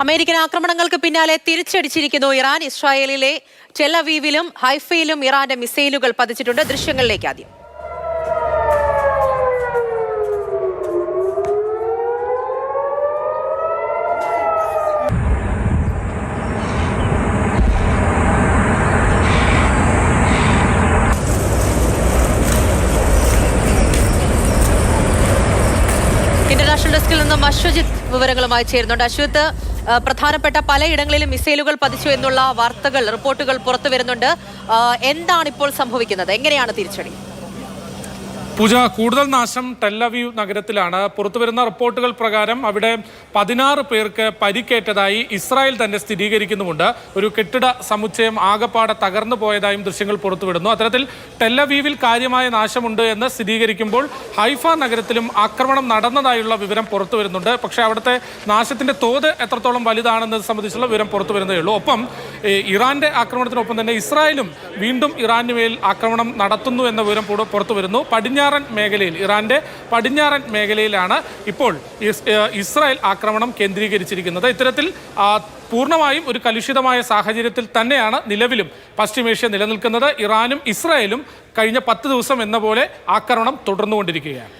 American ആക്രമണങ്ങൾക്ക് പിന്നാലെ തിരിച്ചടിച്ചിരിക്കുന്നു Iran ഇസ്രായേലിലെ ചെലവീവിലും ഹൈഫയിലും ഇറാന്റെ മിസൈലുകൾ പതിച്ചിട്ടുണ്ട്. ദൃശ്യങ്ങളിലേക്ക് ആദ്യം. ഇന്റർനാഷണൽ ഡെസ്കിൽ നിന്നും വിവരങ്ങളുമായി ചേരുന്നുണ്ട്. അശ്വജിത്ത് ആ, പ്രധാനപ്പെട്ട പലയിടങ്ങളിലും മിസൈലുകൾ പതിച്ചു എന്നുള്ള വാർത്തകൾ റിപ്പോർട്ടുകൾ പുറത്തു വരുന്നുണ്ട്. എന്താണ് ഇപ്പോൾ സംഭവിക്കുന്നത്? എങ്ങനെയാണ് തിരിച്ചടി? പൂജ കൂടുതൽ നാശം ടെല്ലവീവ് നഗരത്തിലാണ്. പുറത്തുവരുന്ന റിപ്പോർട്ടുകൾ പ്രകാരം അവിടെ പതിനാറ് പേർക്ക് പരിക്കേറ്റതായി ഇസ്രായേൽ തന്നെ സ്ഥിരീകരിക്കുന്നുമുണ്ട്. ഒരു കെട്ടിട സമുച്ചയം ആകപ്പാടെ തകർന്നു പോയതായും ദൃശ്യങ്ങൾ പുറത്തുവിടുന്നു. അത്തരത്തിൽ ടെല്ലവീവിൽ കാര്യമായ നാശമുണ്ട് എന്ന് സ്ഥിരീകരിക്കുമ്പോൾ ഹൈഫ നഗരത്തിലും ആക്രമണം നടന്നതായുള്ള വിവരം പുറത്തു വരുന്നുണ്ട് പക്ഷേ അവിടുത്തെ നാശത്തിന്റെ തോത് എത്രത്തോളം വലുതാണെന്നത് സംബന്ധിച്ചുള്ള വിവരം പുറത്തു വരുന്നതേ ഉള്ളൂ. ഒപ്പം ഇറാന്റെ ആക്രമണത്തിനൊപ്പം തന്നെ ഇസ്രായേലും വീണ്ടും ഇറാന് മേൽ ആക്രമണം നടത്തുന്നു എന്ന വിവരം പുറത്തു വരുന്നു പടിഞ്ഞാറൻ മേഖലയിൽ ഇറാന്റെ പടിഞ്ഞാറൻ മേഖലയിലാണ് ഇപ്പോൾ ഇസ്രായേൽ ആക്രമണം കേന്ദ്രീകരിച്ചിരിക്കുന്നത്. ഇത്തരത്തിൽ പൂർണമായും ഒരു കലുഷിതമായ സാഹചര്യത്തിൽ തന്നെയാണ് നിലവിലും പശ്ചിമേഷ്യ നിലനിൽക്കുന്നത്. ഇറാനും ഇസ്രായേലും കഴിഞ്ഞ പത്ത് ദിവസം എന്ന പോലെ ആക്രമണം തുടർന്നുകൊണ്ടിരിക്കുകയാണ്.